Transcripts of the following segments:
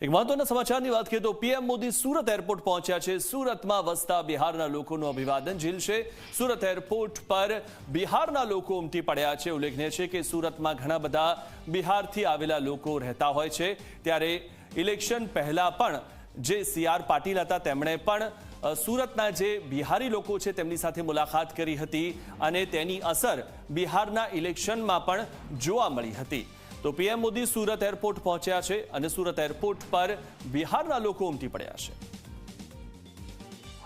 એક મહત્વના સમાચારની વાત કરીએ તો પીએમ મોદી સુરત એરપોર્ટ પહોંચ્યા છે. સુરતમાં વસતા બિહારના લોકોનું અભિવાદન ઝીલશે. સુરત એરપોર્ટ પર બિહારના લોકો ઉમટી પડ્યા છે. ઉલ્લેખનીય છે કે સુરતમાં ઘણા બધા બિહારથી આવેલા લોકો રહેતા હોય છે. ત્યારે ઇલેક્શન પહેલા પણ જે સી આર પાટીલ હતા, તેમણે પણ સુરતના જે બિહારી લોકો છે, તેમની સાથે મુલાકાત કરી હતી અને તેની અસર બિહારના ઇલેક્શનમાં પણ જોવા મળી હતી. તો પીએમ મોદી સુરત એરપોર્ટ પહોંચ્યા છે અને સુરત એરપોર્ટ પર બિહારના લોકો ઉમટી પડ્યા છે.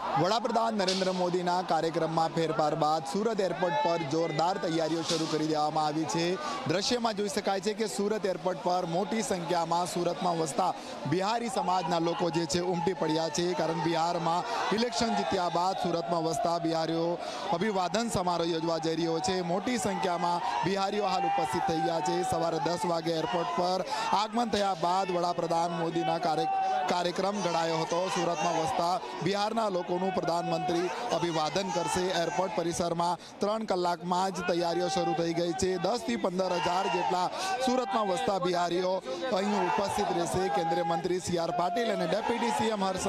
વડાપ્રધાન નરેન્દ્ર મોદીના કાર્યક્રમમાં ફેરફાર બાદ સુરત એરપોર્ટ પર જોરદાર તૈયારીઓ શરૂ કરી દેવામાં આવી છે. દ્રશ્યમાં જોઈ શકાય છે કે સુરત એરપોર્ટ પર મોટી સંખ્યામાં સુરતમાં વસતા બિહારી સમાજના લોકો જે છે ઉમટી પડ્યા છે. કારણ બિહારમાં ઇલેક્શન જીત્યા બાદ સુરતમાં વસતા બિહારીઓ અભિવાદન સમારોહ યોજવા જઈ રહ્યો છે. મોટી સંખ્યામાં બિહારીઓ હાલ ઉપસ્થિત થઈ ગયા છે. સવારે દસ વાગે એરપોર્ટ પર આગમન થયા બાદ વડાપ્રધાન મોદીના કાર્ય, કાર્યક્રમ ઘડાયો હતો. સુરતમાં વસતા બિહારના લોકોનું પ્રધાનમંત્રી અભિવાદન કરશે. એરપોર્ટ પરિસરમાં ત્રણ કલાકમાં જ તૈયારીઓ શરૂ થઈ ગઈ છે. દસથી પંદર હજાર જેટલા સુરતમાં વસતા બિહારીઓ અહીં ઉપસ્થિત રહેશે. કેન્દ્રીય મંત્રી સી પાટીલ અને ડેપ્યુટી સીએમ હર્ષ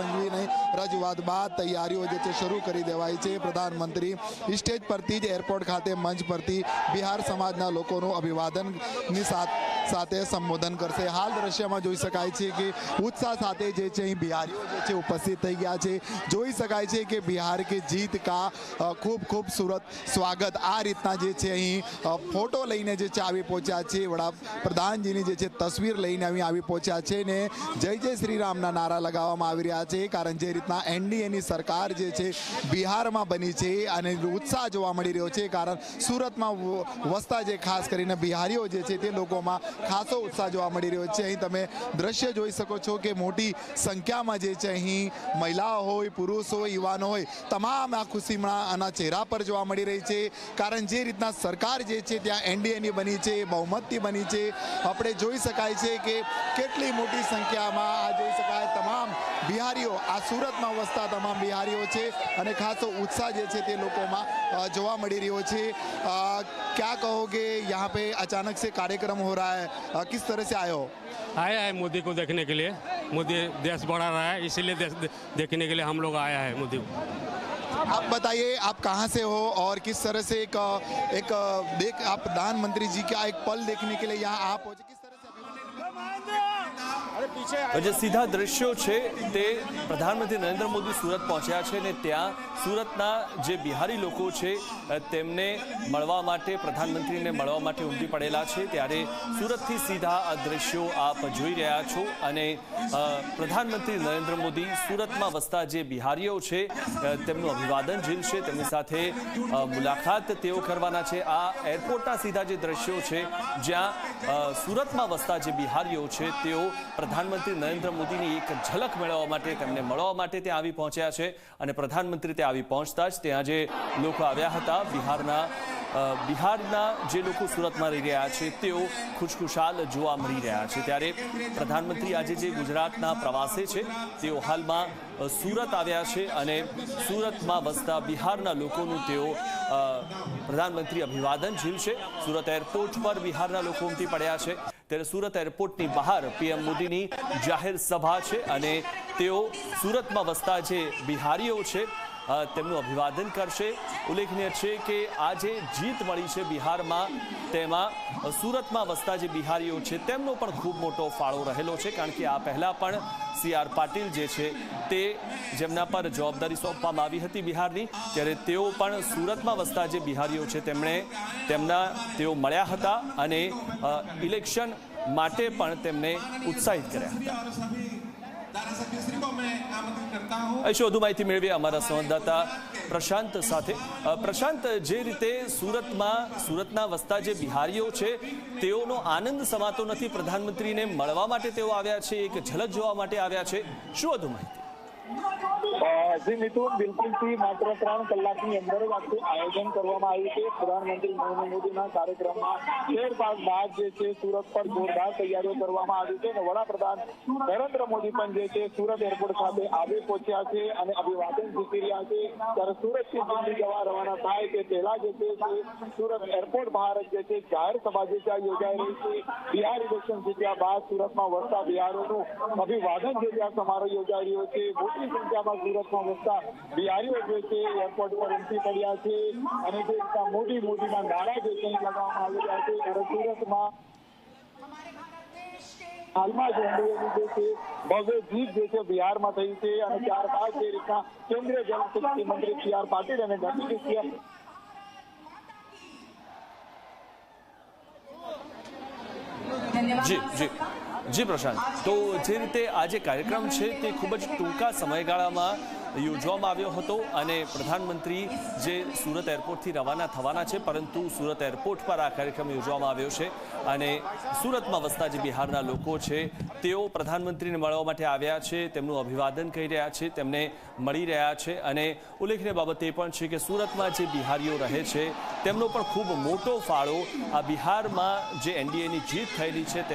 રજૂઆત બાદ તૈયારીઓ જે છે શરૂ કરી દેવાઈ છે. પ્રધાનમંત્રી સ્ટેજ પરથી જ એરપોર્ટ ખાતે મંચ પરથી બિહાર સમાજના લોકોનું અભિવાદનની સાથ સાથે સંબોધન કરશે. હાલ દ્રશ્યમાં જોઈ શકાય છે કે ઉત્સાહ સાથે જે છે અહીં બિહારીઓ જે છે ઉપસ્થિત થઈ ગયા છે. જોઈ શકાય છે કે બિહાર કે જીત કા ખૂબ ખૂબ ખૂબસૂરત સ્વાગત. આ રીતના જે છે અહીં ફોટો લઈને જે છે આવી પહોંચ્યા છે. વડાપ્રધાનજીની જે છે તસવીર લઈને અહીં આવી પહોંચ્યા છે ને જય જય શ્રી રામના નારા લગાવવામાં આવી રહ્યા છે. કારણ જે રીતના એનડીએની સરકાર જે છે બિહારમાં બની છે અને ઉત્સાહ જોવા મળી રહ્યો છે. કારણ સુરતમાં વસતા જે ખાસ કરીને બિહારીઓ જે છે તે લોકોમાં ખાસો ઉત્સાહ જોવા મળી રહ્યો છે. અહીં તમે દ્રશ્ય જોઈ શકો છો કે મોટી સંખ્યામાં જે છે અહીં મહિલાઓ હોય, પુરુષ હોય, યુવાનો હોય, તમામ આ ખુશીમાં આના ચહેરા પર જોવા મળી રહી છે. કારણ જે રીતના સરકાર જે છે ત્યાં એનડીએની બની છે બહુમતી બની છે. આપણે જોઈ શકાય છે કે કેટલી મોટી સંખ્યામાં આ જોઈ શકાય તમામ બિહારીઓ, આ સુરતમાં વસતા તમામ બિહારીઓ છે અને ખાસો ઉત્સાહ જે છે તે લોકોમાં જોવા મળી રહ્યો છે. ક્યાં કહો કે યહાં પે અચાનક સે કાર્યક્રમ હો રહા है किस तरह से आए हो? आया है मोदी को देखने के लिए। मोदी देश बढ़ा रहा है इसीलिए देश देखने के लिए हम लोग आया है मोदी को। आप बताइए आप कहाँ से हो और किस तरह से एक एक देख आप प्रधानमंत्री जी का एक पल देखने के लिए यहाँ आप पहुँचे જે સીધા દ્રશ્યો છે તે પ્રધાનમંત્રી નરેન્દ્ર મોદી સુરત પહોંચ્યા છે ને ત્યાં સુરતના જે બિહારી લોકો છે તેમને મળવા માટે, પ્રધાનમંત્રીને મળવા માટે ઉમટી પડેલા છે. ત્યારે સુરતથી સીધા આ દ્રશ્યો આપ જોઈ રહ્યા છો અને પ્રધાનમંત્રી નરેન્દ્ર મોદી સુરતમાં વસતા જે બિહારીઓ છે તેમનું અભિવાદન ઝીલશે. તેમની સાથે મુલાકાત તેઓ કરવાના છે. આ એરપોર્ટના સીધા જે દ્રશ્યો છે, જ્યાં સુરતમાં વસતા જે બિહારીઓ છે, તેઓ પ્રધાનમંત્રી નરેન્દ્ર મોદીની એક ઝલક મેળવવા માટે તેમને મળવા માટે ત્યાં આવી પહોંચ્યા છે અને પ્રધાનમંત્રી ત્યાં આવી પહોંચતા જ ત્યાં જે લોકો આવ્યા હતા, બિહારના બિહારના જે લોકો સુરતમાં રહી રહ્યા છે, તેઓ ખુશખુશાલ જોવા મળી રહ્યા છે. ત્યારે પ્રધાનમંત્રી આજે જે ગુજરાતના પ્રવાસે છે, તેઓ હાલમાં સુરત આવ્યા છે અને સુરતમાં વસતા બિહારના લોકોનું તેઓ પ્રધાનમંત્રી અભિવાદન ઝીલશે સુરત એરપોર્ટ પર બિહારના લોકો ઉમટી પડ્યા છે. ત્યારે સુરત એરપોર્ટની બહાર પીએમ મોદીની જાહેર સભા છે અને તેઓ સુરતમાં વસતા જે બિહારીઓ છે તેમનું અભિવાદન કરશે. ઉલ્લેખનીય છે કે આ જે જીત મળી છે બિહારમાં. તેમાં સુરતમાં વસતા જે બિહારીઓ છે, તેમનો પણ ખૂબ મોટો ફાળો રહેલો છે, કારણ કે આ પહેલાં પણ સી આર પાટીલ જે છે, તે જેમના પર જવાબદારી સોંપવામાં આવી હતી બિહારની, ત્યારે તેઓ પણ સુરતમાં વસતા જે બિહારીઓ છે, તેમણે તેમના, તેઓ મળ્યા હતા અને ઇલેક્શન માટે પણ તેમને ઉત્સાહિત કર્યા હતા. અહીં વધુ માહિતી મેળવી અમારા સંવાદદાતા પ્રશાંત સાથે. પ્રશાંત, જે રીતે સુરતમાં, સુરતના વસતા જે બિહારીઓ છે, તેઓનો આનંદ સમાતો નથી. પ્રધાનમંત્રીને મળવા માટે તેઓ આવ્યા છે, એક ઝલક જોવા માટે આવ્યા છે. શું વધુ માહિતી જી મિથુન બિલકુલથી માત્ર ત્રણ કલાકની અંદર જ આખું આયોજન કરવામાં આવ્યું છે. પ્રધાનમંત્રી નરેન્દ્ર મોદીના કાર્યક્રમમાં ફેરફાર બાદ જે છે સુરત પર જોરદાર તૈયારીઓ કરવામાં આવી છે અને વડાપ્રધાન નરેન્દ્ર મોદી પણ જે છે સુરત એરપોર્ટ ખાતે આવી પહોંચ્યા છે અને અભિવાદન ઝીકી રહ્યા છે. ત્યારે સુરતથી દિલ્હી જવા રવાના થાય તે પહેલા જે છે સુરત એરપોર્ટ બહાર જે છે જાહેર સભા જે છે યોજાઈ રહી છે. બિહાર ઇલેક્શન જીત્યા બાદ સુરતમાં વસતા બિહારોનું અભિવાદન જે આ સમારોહ યોજાઈ રહ્યો છે. મોટી સંખ્યામાં સુરતમાં વસતા બિહારીઓ જે છે એરપોર્ટ પર ઉમટી પડ્યા છે અને જે રીતના મોદી મોદીના નારા જે છે અહીં લગાવવામાં આવી રહ્યા છે. ત્યારે સુરતમાં હાલમાં જ એનડીએની જે છે, ભવ્ય જીત જે છે બિહારમાં થઈ છે અને ત્યારબાદ જે રીતના કેન્દ્રીય જલશક્તિ મંત્રી સી આર પાટીલ અને ડેપ્યુટી સીએમ જી જી. જી પ્રશાંત. તો જે રીતે આ જે કાર્યક્રમ છે તે ખૂબ જ ટૂંકા સમયગાળામાં યોજવામાં આવ્યો હતો અને પ્રધાનમંત્રી જે સુરત એરપોર્ટથી રવાના થવાના છે, પરંતુ સુરત એરપોર્ટ પર આ કાર્યક્રમ યોજવામાં આવ્યો છે અને સુરતમાં વસતા જે બિહારના લોકો છે, તેઓ પ્રધાનમંત્રીને મળવા માટે આવ્યા છે, તેમનું અભિવાદન કરી રહ્યા છે, તેમને મળી રહ્યા છે અને ઉલ્લેખનીય બાબત એ પણ છે કે સુરતમાં જે બિહારીઓ રહે છે, તેમનો પણ ખૂબ મોટો ફાળો આ બિહારમાં જે એનડીએની જીત થયેલી છે